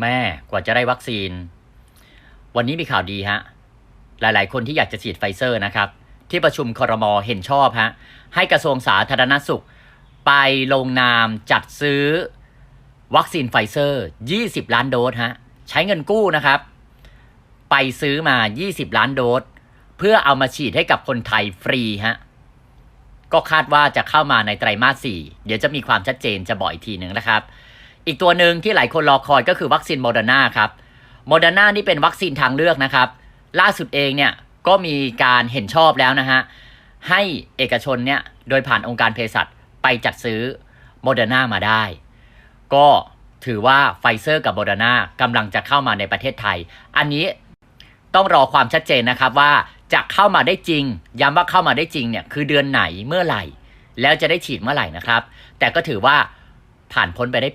แม่กว่าจะได้วัคซีน วันนี้มีข่าวดีฮะ หลายๆ คนที่อยากจะฉีดไฟเซอร์นะครับ ที่ประชุมครมเห็นชอบฮะ ให้กระทรวงสาธารณสุข ไปลงนามจัดซื้อวัคซีนไฟเซอร์ 20 ล้านโดสฮะ ใช้เงินกู้นะครับ ไปซื้อมา 20 ล้านโดส เพื่อเอามาฉีดให้กับคนไทยฟรีฮะ ก็คาดว่าจะเข้ามาในไตรมาส 4 เดี๋ยวจะมีความชัดเจนจะบอกอีกทีหนึ่งนะครับ อีกตัวหนึ่งที่หลายคนรอคอยก็คือวัคซีนโมเดอร์นาครับโมเดอร์นานี่เป็นวัคซีนทางเลือกนะครับ ล่าสุดเองเนี่ยก็มีการเห็นชอบแล้วนะฮะ ให้เอกชนเนี่ยโดยผ่านองค์การเภสัชไปจัดซื้อโมเดอร์นามาได้ ก็ถือว่าไฟเซอร์กับโมเดอร์นากำลังจะเข้ามาในประเทศไทย อันนี้ต้องรอความชัดเจนนะครับว่าจะเข้ามาได้จริง ย้ำว่าเข้ามาได้จริงเนี่ยคือเดือนไหนเมื่อไหร่ แล้วจะได้ฉีดเมื่อไหร่นะครับ แต่ก็ถือว่าผ่านพ้นไปได้